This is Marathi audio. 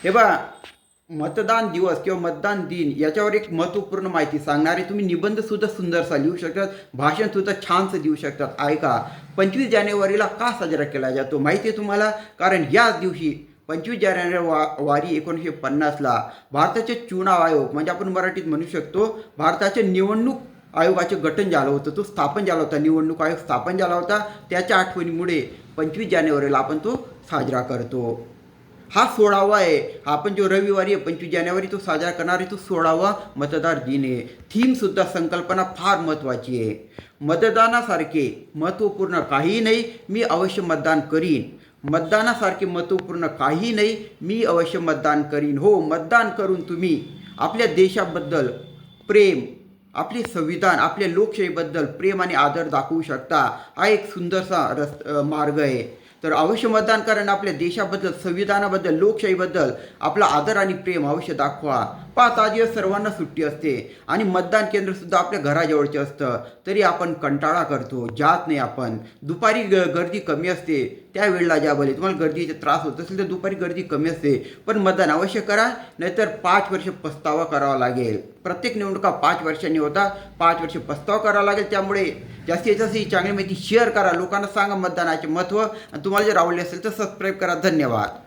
हे बघा मतदान दिवस किंवा मतदान दिन याच्यावर एक महत्त्वपूर्ण माहिती सांगणारे तुम्ही निबंध सुद्धा सुंदरसा लिहू शकतात भाषण सुद्धा छानसं देऊ शकतात. ऐका पंचवीस जानेवारीला का साजरा केला जातो माहिती आहे तुम्हाला? कारण याच दिवशी पंचवीस जानेवारी वा वारी एकोणीसशे पन्नासला भारताचे चुनाव आयोग म्हणजे आपण मराठीत म्हणू शकतो भारताचे निवडणूक आयोगाचे गठन झालं होतं तो स्थापन झाला होता निवडणूक आयोग स्थापन झाला होता. त्याच्या आठवणीमुळे पंचवीस जानेवारीला आपण तो साजरा करतो. हा सोळावा आहे. आपण जो रविवारी आहे पंचवीस जानेवारी तो साजरा करणार आहे तो सोळावा मतदार दिन आहे. थीमसुद्धा संकल्पना फार महत्त्वाची आहे. मतदानासारखे महत्त्वपूर्ण काही नाही मी अवश्य मतदान करीन. मतदानासारखे महत्त्वपूर्ण काही नाही मी अवश्य मतदान करीन. हो मतदान करून तुम्ही आपल्या देशाबद्दल प्रेम आपले संविधान आपल्या लोकशाहीबद्दल प्रेम आणि आदर दाखवू शकता. हा एक सुंदरसा रस मार्ग आहे. तर अवश्य मतदान कारण आपल्या देशाबद्दल संविधानाबद्दल लोकशाहीबद्दल आपला आदर आणि प्रेम अवश्य दाखवा. पाच आज दिवस सर्वांना सुट्टी असते. आणि मतदान केंद्रसुद्धा आपल्या घराजवळचे असतं. तरी आपण कंटाळा करतो. जात नाही आपण. दुपारी ग गर्दी कमी असते. त्यावेळेला ज्या बले तुम्हाला गर्दीचे त्रास होत असेल तर दुपारी गर्दी कमी असते. पण मतदान अवश्य करा. नाहीतर पाच वर्ष पस्तावा करावा लागेल. प्रत्येक निवडणुका पाच वर्षांनी होता. पाच वर्ष पस्तावा करावा लागेल. त्यामुळे जास्तीत जास्त ही चांगली माहिती शेअर करा. लोकांना सांगा मतदानाचे महत्त्व आणि तुम्हाला जर आवडले असेल तर सबस्क्राईब करा. धन्यवाद.